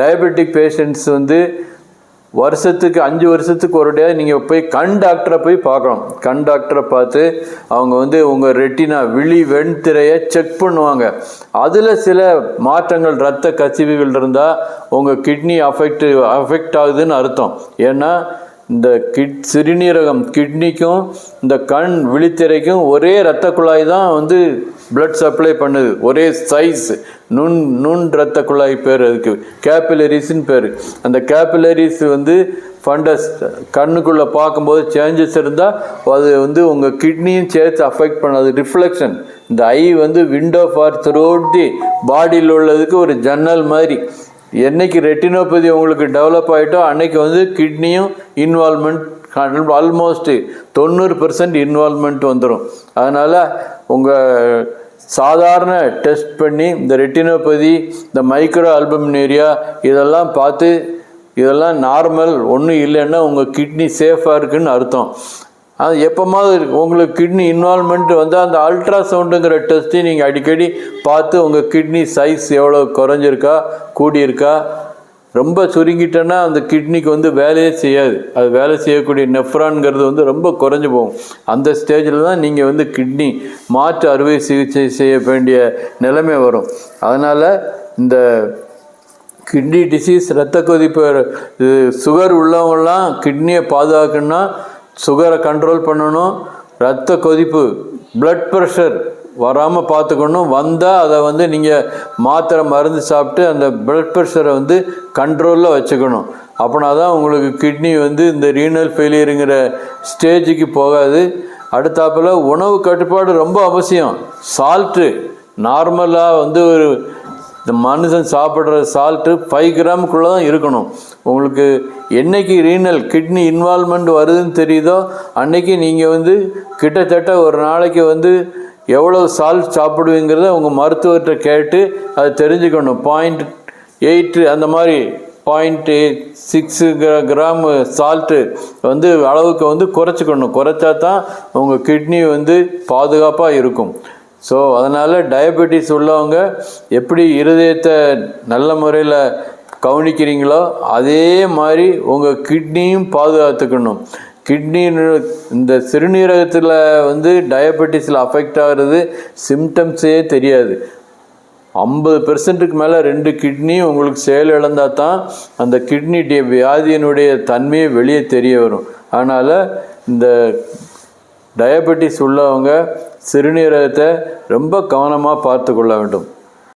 Diabetic patients வந்து வருஷத்துக்கு அஞ்சு வருஷத்துக்கு ஒரு டே நீங்கள் போய் கண் டாக்டரை போய் பார்க்கணும். கண் டாக்டரை பார்த்து அவங்க வந்து உங்கள் ரெட்டினா விழி வெண்திரையை செக் பண்ணுவாங்க. அதில் சில மாற்றங்கள் இரத்த கசிவுகள் இருந்தால் உங்கள் கிட்னி அஃபெக்ட் அஃபெக்ட் ஆகுதுன்னு அர்த்தம். ஏன்னா இந்த கிட் சிறுநீரகம் கிட்னிக்கும் இந்த கண் விழித்திரைக்கும் ஒரே இரத்த குழாய் தான் வந்து பிளட் சப்ளை பண்ணுது. ஒரே சைஸ் நுண் நுண் இரத்த குழாய் பேர் அதுக்கு. கேபிலரிஸ்ன்னு பேர். அந்த கேபிலரிஸ் வந்து ஃபண்டஸ் கண்ணுக்குள்ளே பார்க்கும்போது சேஞ்சஸ் இருந்தால் அது வந்து உங்கள் கிட்னியும் சேர்த்து அஃபெக்ட் பண்ணாது. ரிஃப்ளெக்ஷன் இந்த ஐ வந்து விண்டோ ஃபார் த்ரூட் தி பாடியில் உள்ளதுக்கு ஒரு ஜன்னல் மாதிரி. என்னைக்கு ரெட்டினோபதி உங்களுக்கு டெவலப் ஆகிட்டோ அன்னைக்கு வந்து கிட்னியும் இன்வால்மெண்ட் ஆல்மோஸ்ட்டு தொண்ணூறு பர்சன்ட் இன்வால்மெண்ட் வந்துடும் அதனால் உங்கள் சாதாரண டெஸ்ட் பண்ணி இந்த ரெட்டினோபதி இந்த மைக்ரோ அல்பமினேரியா இதெல்லாம் பார்த்து இதெல்லாம் நார்மல் ஒன்றும் இல்லைன்னா உங்கள் கிட்னி சேஃபாக இருக்குன்னு அர்த்தம். அது எப்போமாவது உங்களுக்கு கிட்னி இன்வால்மெண்ட் வந்து அந்த அல்ட்ராசவுண்டுங்கிற டெஸ்ட்டையும் நீங்கள் அடிக்கடி பார்த்து உங்கள் கிட்னி சைஸ் எவ்வளோ குறைஞ்சிருக்கா கூடியிருக்கா ரொம்ப சுருங்கிட்டேன்னா அந்த கிட்னிக்கு வந்து வேலையே செய்யாது. அது வேலை செய்யக்கூடிய நெஃப்ரான்ங்கிறது வந்து ரொம்ப குறைஞ்சி போகும். அந்த ஸ்டேஜில் தான் நீங்கள் வந்து கிட்னி மாற்று அறுவை சிகிச்சை செய்ய வேண்டிய நிலைமை வரும். அதனால் இந்த கிட்னி டிசீஸ் இரத்த கொதிப்பு சுகர் உள்ளவங்களாம் கிட்னியை பாதுகாக்கணும்னா சுகரை கண்ட்ரோல் பண்ணணும். இரத்த கொதிப்பு பிளட் ப்ரெஷர் வராமல் பார்த்துக்கணும். வந்தால் அதை வந்து நீங்கள் மாத்திரை மருந்து சாப்பிட்டு அந்த பிளட் ப்ரெஷரை வந்து கண்ட்ரோலில் வச்சுக்கணும். அப்படின்னா தான் உங்களுக்கு கிட்னி வந்து இந்த ரீனல் ஃபெயிலியருங்கிற ஸ்டேஜுக்கு போகாது. அடுத்தாப்பில் உணவு கட்டுப்பாடு ரொம்ப அவசியம். சால்ட்டு நார்மலாக வந்து ஒரு இந்த மனுஷன் சாப்பிட்ற சால்ட்டு ஃபைவ் கிராமுக்குள்ளே தான் இருக்கணும். உங்களுக்கு என்னைக்கு ரீனல் கிட்னி இன்வால்மெண்ட் வருதுன்னு தெரியுதோ அன்னைக்கு நீங்கள் வந்து கிட்டத்தட்ட ஒரு நாளைக்கு வந்து எவ்வளோ சால்ட் சாப்பிடுவீங்கிறத உங்கள் மருத்துவர்கிட்ட கேட்டு அதை தெரிஞ்சுக்கணும். பாயிண்ட் எயிட்டு அந்த மாதிரி பாயிண்ட் சிக்ஸு கிராம் சால்ட்டு வந்து அளவுக்கு வந்து குறைச்சிக்கணும். குறைச்சா தான் உங்கள் கிட்னி வந்து பாதுகாப்பாக இருக்கும். ஸோ அதனால் டயபெட்டிஸ் உள்ளவங்க எப்படி இருதயத்தை நல்ல முறையில் கவனிக்கிறீங்களோ அதே மாதிரி உங்கள் கிட்னியும் பாதுகாத்துக்கணும். கிட்னி இந்த சிறுநீரகத்தில் வந்து டயபெட்டிஸில் அஃபெக்ட் ஆகிறது சிம்டம்ஸே தெரியாது. ஐம்பது பெர்சன்ட்டுக்கு மேலே ரெண்டு கிட்னி உங்களுக்கு செயல் இழந்தால் தான் அந்த கிட்னி வியாதியினுடைய தன்மையை வெளியே தெரிய வரும். அதனால் இந்த டயபெட்டிஸ் உள்ளவங்க சிறுநீரகத்தை ரொம்ப கவனமாக பார்த்து கொள்ள வேண்டும்.